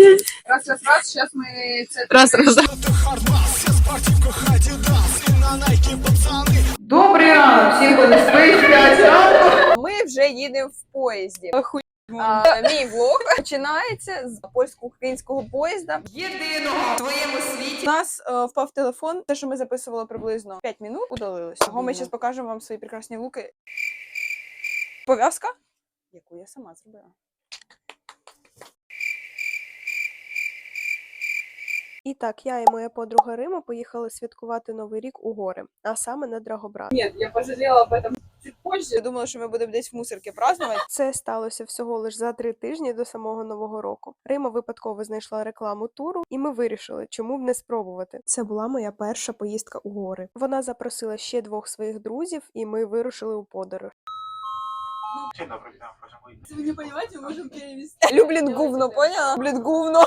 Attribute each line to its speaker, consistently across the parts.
Speaker 1: Раз, раз, раз, сейчас мы... це-
Speaker 2: Раз, раз.
Speaker 1: Добрий ранок, всі вони спить.
Speaker 2: Ми вже їдемо в поїзді. А, мій влог починається з польсько-українського поїзда. Єдиного в твоєму світі. У нас е, впав телефон. Те, що ми записували приблизно 5 минут, удалилось. Того ми зараз покажемо вам свої прекрасні луки. Пов'язка, яку я сама зробила.
Speaker 3: І так, я і моя подруга Рима поїхали святкувати Новий рік у гори, а саме на Драгобрат.
Speaker 1: Нет, я пожалела об этом чуть позже.
Speaker 2: Я думала, що ми будемо десь в мусорки празднувати.
Speaker 3: Це сталося всього лиш за три тижні до самого нового року. Рима випадково знайшла рекламу туру, і ми вирішили, чому б не спробувати. Це була моя перша поїздка у гори. Вона запросила ще двох своїх друзів, і ми вирушили у подорож.
Speaker 1: Если вы не понимаете, мы можем перевести.
Speaker 2: Люблін гувно, поняла? Люблін гувно.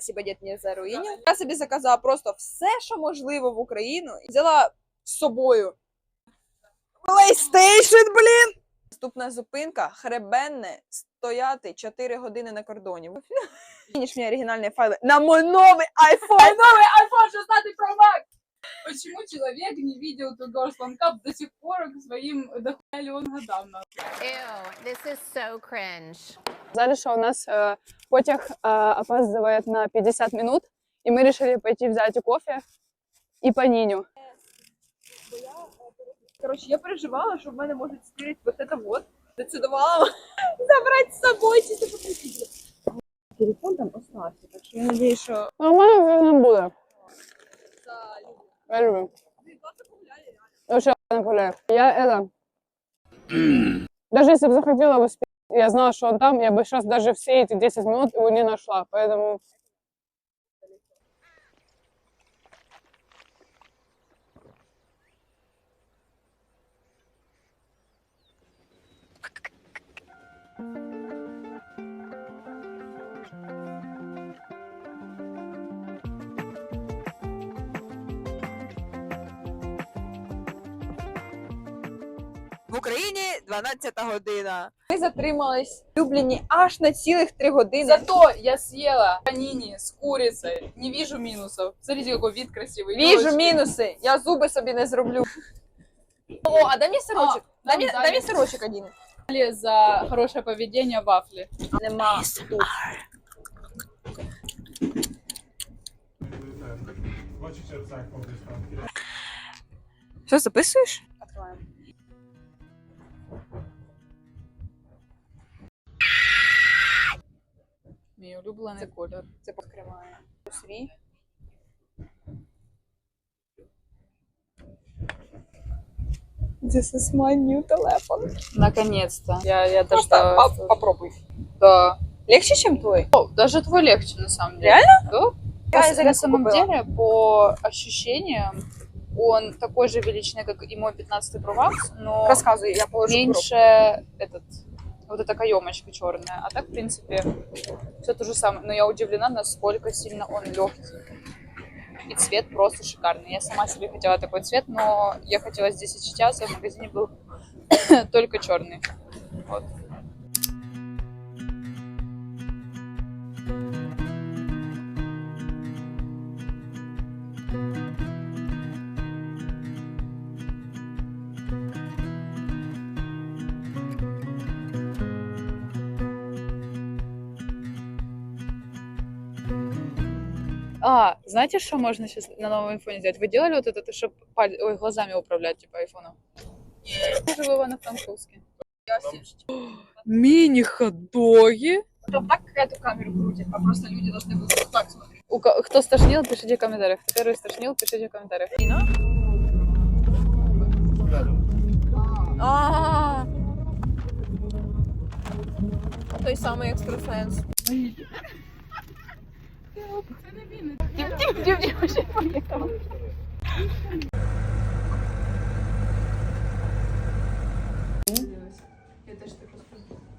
Speaker 2: Спасибо, дід, мені за руїню. Я собі заказала просто все, що можливо в Україну. і Взяла з собою PlayStation, блін! Наступна зупинка хребенне стояти 4 години на кордоні. Фініш мені оригінальні файли на мой новий iPhone.
Speaker 1: Новый iPhone 16 Pro Max! Почему человек не видел Tudor Cup до сих пор к своим дохуя ли он годам? нахуй?
Speaker 4: Ew, this is so cringe.
Speaker 5: Сказали, что у нас э, потяг э, опаздывает на 50 минут, и мы решили пойти взять кофе и паниню.
Speaker 2: Короче, я переживала, що в мене можуть стирити вот это вот. Децидувала забрати з собою чисто покрутити. Телефон там остався, так що я надіюсь, що
Speaker 5: Нормально не буде. Я люблю. Вообще охуенно гуляю. Я это... Даже если бы захотела бы спеть, я знала, что он там, я бы сейчас даже все эти 10 минут его не нашла. Поэтому
Speaker 2: в Україні 12 година. Ми затримались в Любліні аж на цілих 3 години.
Speaker 1: Зато я съела панини с курицей. Не вижу минусов. Смотрите, какой вид красивый.
Speaker 2: Віжу
Speaker 1: Ёлочки.
Speaker 2: мінуси. Я зуби собі не зроблю. О, а дай мені сирочок.
Speaker 1: А,
Speaker 2: дай,
Speaker 1: нам
Speaker 2: мені,
Speaker 1: дали.
Speaker 2: дай мені сирочок один.
Speaker 1: Дали За хорошее поведение вафли.
Speaker 2: Нема. тут. Що, записуєш? Откриваємо.
Speaker 1: Мій улюблений колір.
Speaker 2: Це покриває. Свій. This is my new телефон.
Speaker 1: Наконец-то. Я, я даже...
Speaker 2: Просто поп- попробуй.
Speaker 1: Да.
Speaker 2: Легче, чем твой?
Speaker 1: О, даже твой легче, на самом деле.
Speaker 2: Реально?
Speaker 1: Да.
Speaker 2: Я
Speaker 1: на
Speaker 2: зарядку
Speaker 1: самом
Speaker 2: купила.
Speaker 1: деле, по ощущениям, он такой же величины, как и мой 15 Pro Max, но
Speaker 2: Рассказывай, я положу
Speaker 1: меньше этот вот эта каемочка черная. А так, в принципе, все то же самое. Но я удивлена, насколько сильно он легкий. И цвет просто шикарный. Я сама себе хотела такой цвет, но я хотела здесь и сейчас, а в магазине был только черный. Вот. Знаете, что можно сейчас на новом айфоне сделать? Вы делали вот это, чтобы Ой, глазами управлять, типа, айфоном? Я живу в Ивано-Франковске. Мини-ходоги.
Speaker 2: Там так какая-то камеру крутит, а просто люди должны будут вот так смотреть.
Speaker 1: У ко- Кто стошнил, пишите в комментариях. Кто первый стошнил, пишите в комментариях.
Speaker 2: А. Той самий екстрасенс.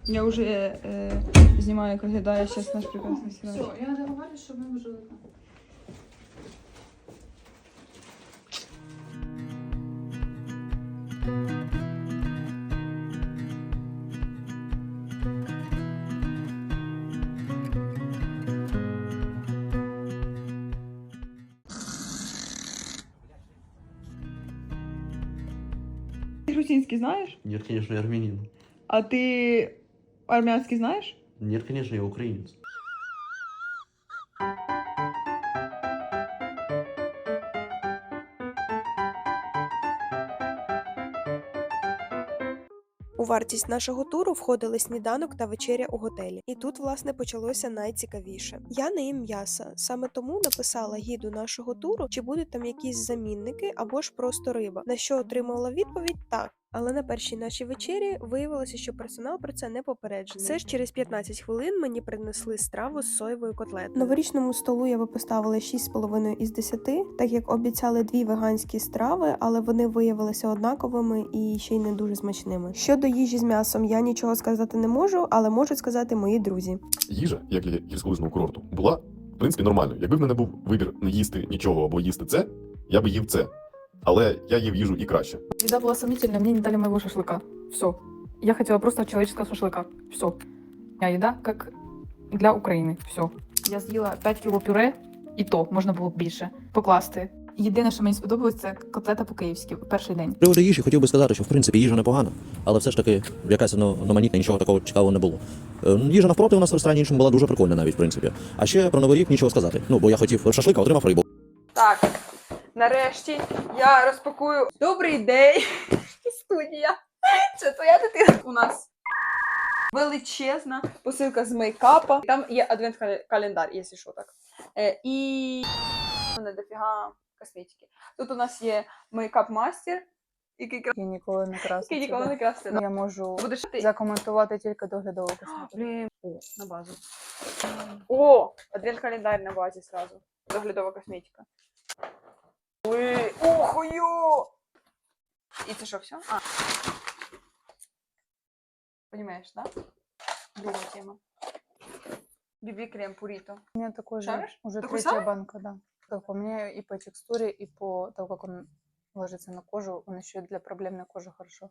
Speaker 2: Я уже э, знімаю, як виглядає зараз наш прекрасний Все,
Speaker 1: я договорюсь, щоб ми вже
Speaker 2: грузинський знаешь?
Speaker 6: Нет, конечно, я армянин.
Speaker 2: А ты армянский знаешь?
Speaker 6: Нет, конечно, я украинец.
Speaker 3: У вартість нашого туру входили сніданок та вечеря у готелі. І тут, власне, почалося найцікавіше. Я не їм м'яса, саме тому написала гіду нашого туру, чи будуть там якісь замінники або ж просто риба. На що отримала відповідь так. Але на першій нашій вечері виявилося, що персонал про це не попереджений. Все ж через 15 хвилин мені принесли страву з соєвою котлетою. Новорічному столу я би поставила 6,5 із 10, так як обіцяли дві веганські страви, але вони виявилися однаковими і ще й не дуже смачними. Щодо їжі з м'ясом, я нічого сказати не можу, але можуть сказати мої друзі.
Speaker 7: їжа, як для гірськолижного курорту, була в принципі нормальною. Якби в мене був вибір не їсти нічого або їсти це, я би їв це Але я їв їжу і краще.
Speaker 8: Еда была сомнительная, мне не дали моего шашлыка. Все. Я хотела просто человеческого шашлыка. Все. У меня еда как для України. Все. Я з'їла 5 кіло пюре, і то можна було б більше покласти. Єдине, що мені сподобалось, це котлета по-київськи в перший день.
Speaker 9: З приводу їжі хотів би сказати, що в принципі їжа непогана, але все ж таки якась ну, одноманітна, нічого такого цікавого не було. Е, Їжа навпроти у нас в ресторані іншому була дуже прикольна навіть, в принципі. А ще про новий рік нічого сказати. Ну, бо я хотів шашлик, а отримав рибу.
Speaker 2: Так, нарешті я розпакую. Добрий день, студія. Це твоя дитина у нас. Величезна посилка з мейкапа. Там є адвент-календар, якщо що так. Е, і не дофіга косметики. Тут у нас є мейкап-мастер, який кра-
Speaker 1: Я ніколи не красила.
Speaker 2: який ніколи не красти.
Speaker 1: Я можу
Speaker 2: Будеш ти.
Speaker 1: закоментувати тільки доглядову косметику.
Speaker 2: Блін, о, на базу. О, адвент-календар на базі сразу. Доглядова косметика. Ой, охую! І це що, все? А. Понимаешь, да? Друга тема. Биби крем Пурито.
Speaker 1: У меня такой же,
Speaker 2: Шаришь?
Speaker 1: уже
Speaker 2: Такой
Speaker 1: третья
Speaker 2: самый?
Speaker 1: банка, да. Как у меня и по текстуре, и по тому, как он ложится на кожу, он еще и для проблемной кожи хорошо.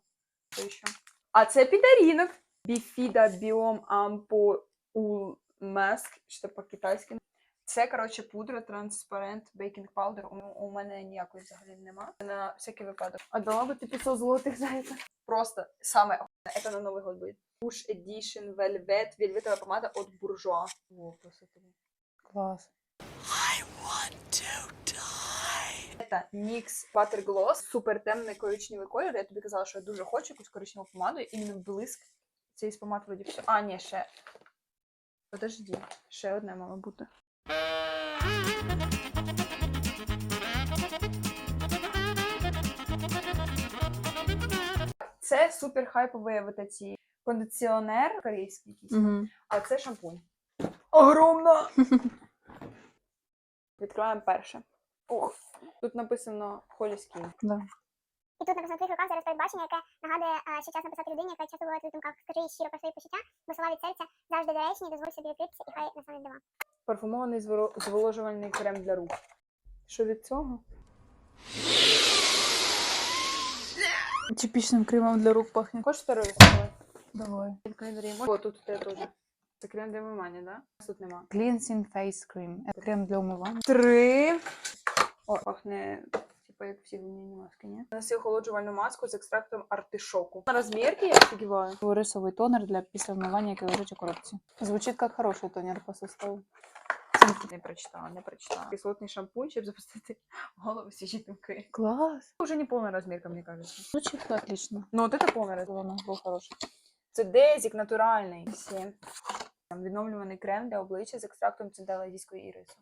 Speaker 2: Що ще? А це підарінок. Біфіда Біом Ампо Маск, що по-китайськи. Це, коротше, пудра, транспарент, бейкінг паудер. У, у мене ніякої взагалі нема. На всякий випадок. А дала би ти 500 злотих за це? Просто саме охуєнне. це на Новий год буде. Push Edition Velvet, вельветова помада от Bourjois. Во, красота.
Speaker 1: Класс.
Speaker 2: Це NYX Butter Gloss, супер темний коричневий колір. Я тобі казала, що я дуже хочу якусь коричневу помаду, іменно блиск цієї помад вроді все. А, ні, ще. Подожди, ще одне мало бути. Це супер хайповий вот ці кондиціонер корейський якийсь,
Speaker 1: Угу.
Speaker 2: а це шампунь. Огромна! Відкриваємо перше. Ох, тут написано Holy Skin.
Speaker 1: Да.
Speaker 10: І тут написано твоїх руках зараз передбачення, яке нагадує, а, що час написати людині, яка часто буває в думках. Скажи їй щиро про свої почуття, бо слова від серця завжди доречні, дозволь собі відкритися і хай настануть дива.
Speaker 2: Парфумований зворо- зволожувальний крем для рук. Що від цього?
Speaker 1: Типичным кремом для рук пахнет.
Speaker 2: Хочеш второй розповідь?
Speaker 1: Давай.
Speaker 2: О, тут у тебе теж. Це крем для вимивання, да? Тут нема.
Speaker 1: Cleansing Face Cream. Это крем для умывания.
Speaker 2: Три. О, пахне, типа, як всі гумінні маски, ні? Наноси охолоджувальну маску з екстрактом артишоку. На розмірки я сподіваю.
Speaker 1: Рисовый тонер для після вмивання, який лежить у коробці. Звучить як хороший тонер по составу.
Speaker 2: Не прочитала, не прочитала. Кислотний шампунь, щоб запустити голову свіжі думки.
Speaker 1: Класс.
Speaker 2: Уже не повна розмірка, мені кажеться.
Speaker 1: Звучит отлично.
Speaker 2: Ну, от це повна розмірка.
Speaker 1: Был хороший.
Speaker 2: Це дезік натуральний. Всім. Там відновлюваний крем для обличчя з екстрактом цинделадійської ірису.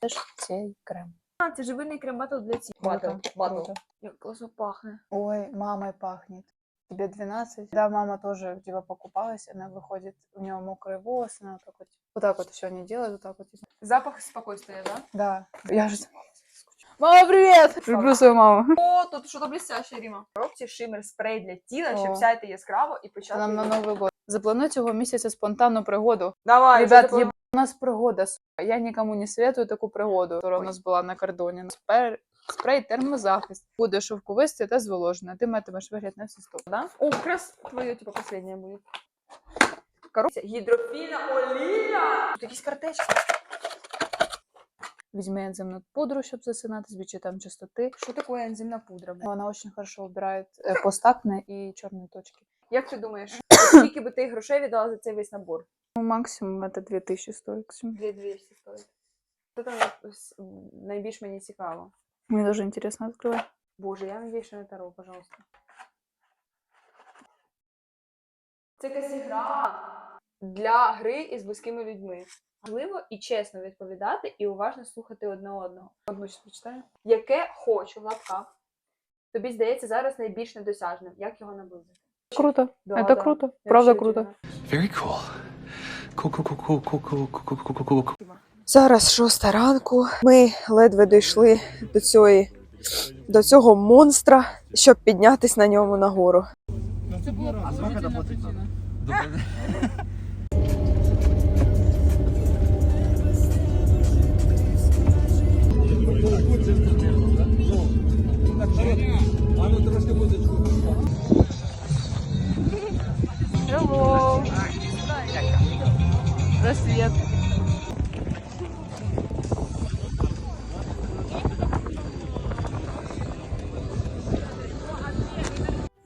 Speaker 1: Це ж цей крем.
Speaker 2: А, це живильний крем батл для ці.
Speaker 1: Круто, круто.
Speaker 2: Як класно пахне.
Speaker 1: Ой, мамой пахнет Тебе 12. Да, мама тоже типа покупалась, она выходит, у нее мокрые волосы, она вот так вот, вот так вот все не делает, вот так вот.
Speaker 2: Запах спокойствия, да?
Speaker 1: Да. Я же за мамой соскучилась. Мама, привет! Люблю свою маму.
Speaker 2: О, тут що-то блестяще, Ріма. В коробці шимер спрей для тіла, щоб
Speaker 1: О.
Speaker 2: сяйти яскраво і почати.
Speaker 1: Нам на
Speaker 2: його-
Speaker 1: Новий год. Заплануй цього місяця спонтанну пригоду.
Speaker 2: Давай,
Speaker 1: Ребят,
Speaker 2: вже
Speaker 1: еб... у нас пригода, сука. Я никому не советую таку пригоду, яка у нас була на кордоні. Спер... Спрей термозахист. Буде шовковисте та зволожене. Ти матимеш вигляд на всі сто.
Speaker 2: Да? О, как раз твое, типа, последнее будет. Коробка. Гидрофильна олія. Тут якісь картечки.
Speaker 1: Візьми ензимну пудру, щоб засинати, збільши там частоти.
Speaker 2: Що таке ензимна пудра?
Speaker 1: Вона дуже хорошо убирає е, постакне і чорні точки.
Speaker 2: Як ти думаєш, скільки би ти грошей віддала за цей весь набор?
Speaker 1: Ну, максимум це 2000 стоїть.
Speaker 2: Дві 200 стоїть. Що там найбільш мені цікаво?
Speaker 1: Мені дуже інтересно відкривати.
Speaker 2: Боже, я надіюсь, що не таро, пожалуйста. Це якась гра для гри із близькими людьми. Важливо і чесно відповідати і уважно слухати одне одного. Одну щось прочитаю. Яке хочу в лапках. Тобі здається зараз найбільш недосяжним. Як його наблизити?
Speaker 1: Круто.
Speaker 2: Да,
Speaker 1: це
Speaker 2: да.
Speaker 1: круто.
Speaker 2: Я
Speaker 1: Правда круто.
Speaker 6: Very cool. Cool, cool, cool, cool, cool, cool, cool, cool, cool, cool.
Speaker 3: Зараз шоста ранку. Ми ледве дійшли до цієї до цього монстра, щоб піднятись на ньому нагору.
Speaker 1: Hello. Рассвет.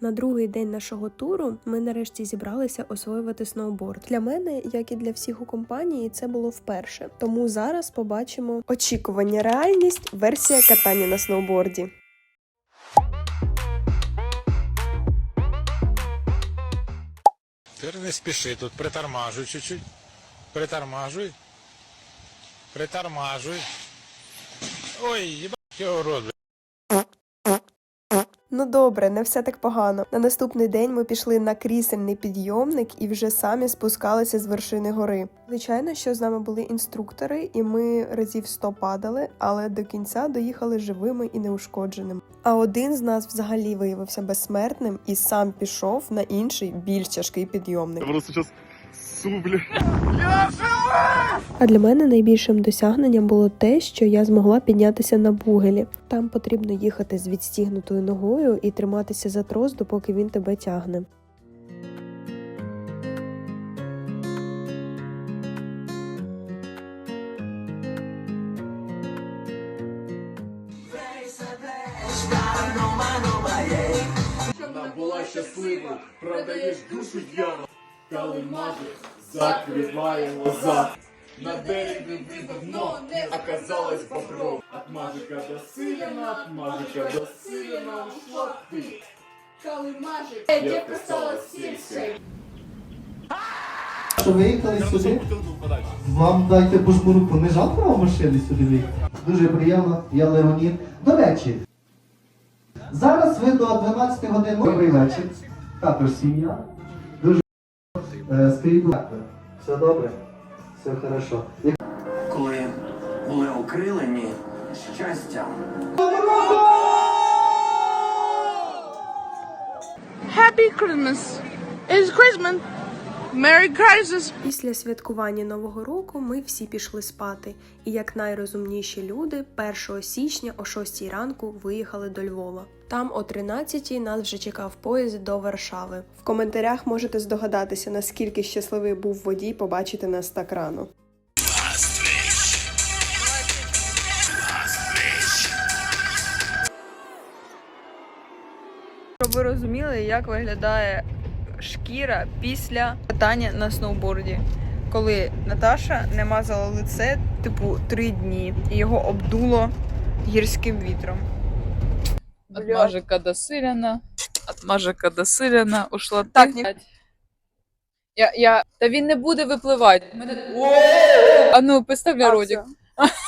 Speaker 3: На другий день нашого туру ми нарешті зібралися освоювати сноуборд. Для мене, як і для всіх у компанії, це було вперше. Тому зараз побачимо очікування, реальність, версія катання на сноуборді.
Speaker 11: Ти не спіши тут, притормажуй чуть-чуть. Притормажуй. Притормажуй. Ой, рот. бля.
Speaker 3: Ну добре, не все так погано. На наступний день ми пішли на крісельний підйомник і вже самі спускалися з вершини гори. Звичайно, що з нами були інструктори, і ми разів 100 падали, але до кінця доїхали живими і неушкодженими. А один з нас взагалі виявився безсмертним і сам пішов на інший більш тяжкий підйомник.
Speaker 7: Просто зараз сублю.
Speaker 3: А для мене найбільшим досягненням було те, що я змогла піднятися на бугелі. Там потрібно їхати з відстігнутою ногою і триматися за трос, допоки він тебе тягне.
Speaker 7: Була щаслива, продаєш душу дьявол. Калимажик, закриває глаза. На берег видав дно, не оказалось бобров. От мажика до силена, от мажика до силена ушла ты. Калимажик, я писала сельской.
Speaker 12: Що виїхали сюди? Вам дайте руку. Не жалко вам машини сюди виїхати? Дуже приємно, я Леонід. До речі, зараз ви до 12 годин. Добрий вечір. Також сім'я. Спільно. Все добре, все хорошо.
Speaker 13: Коли були окрилені щастя. Happy Christmas! It's Christmas!
Speaker 3: Після святкування Нового року ми всі пішли спати, і як найрозумніші люди 1 січня о 6 ранку виїхали до Львова. Там о 13-й нас вже чекав поїзд до Варшави. В коментарях можете здогадатися, наскільки щасливий був водій побачити нас так рано.
Speaker 2: Щоб ви розуміли, як виглядає шкіра після катання на сноуборді. Коли Наташа не мазала лице, типу, три дні, і його обдуло гірським вітром.
Speaker 1: От
Speaker 2: Блядь.
Speaker 1: мажика до силена. От мажика до силена. Ушла
Speaker 2: Так, ні-
Speaker 1: Я, я... Та він не буде випливати. Мене... А ну, підставляй родик.